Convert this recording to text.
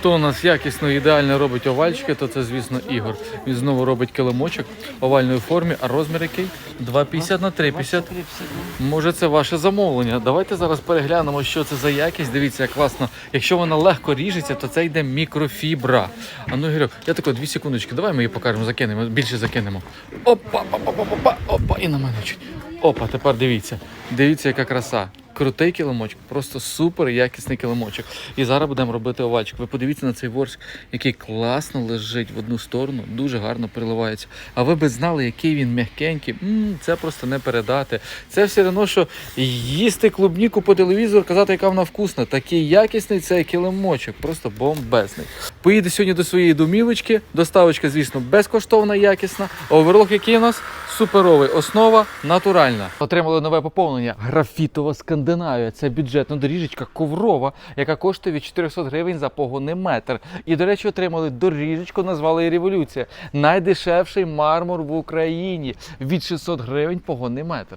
Хто у нас якісно ідеально робить овальчики, то це, звісно, Ігор. Він знову робить килимочок овальної формі, а розмір який? 2,50 на 3,50. Може, це ваше замовлення. Давайте зараз переглянемо, що це за якість. Дивіться, як класно. Якщо вона легко ріжеться, то це йде мікрофібра. А ну, Ігорю, я тако дві секундочки. Давай ми її покажемо, закинемо, більше закинемо. Опа, опа, опа, опа, опа, і на мене чуть. Опа, тепер дивіться. Дивіться, яка краса. Крутий килимочок, просто супер якісний килимочок. І зараз будемо робити овальчик. Ви подивіться на цей ворс, який класно лежить в одну сторону, дуже гарно переливається. А ви б знали, який він м'якенький. це просто не передати. Це все одно, що їсти клубніку по телевізору, казати, яка вона вкусна. Такий якісний цей килимочок, просто бомбезний. Поїде сьогодні до своєї домівочки. Доставочка, звісно, безкоштовна, якісна. Оверлок, який у нас суперовий, основа натуральна. Отримали нове поповнення. Графітова Скандинавія. Це бюджетна доріжечка коврова, яка коштує від 400 гривень за погонний метр. І, до речі, отримали доріжечку, назвали революція. Найдешевший мармур в Україні від 600 гривень погонний метр.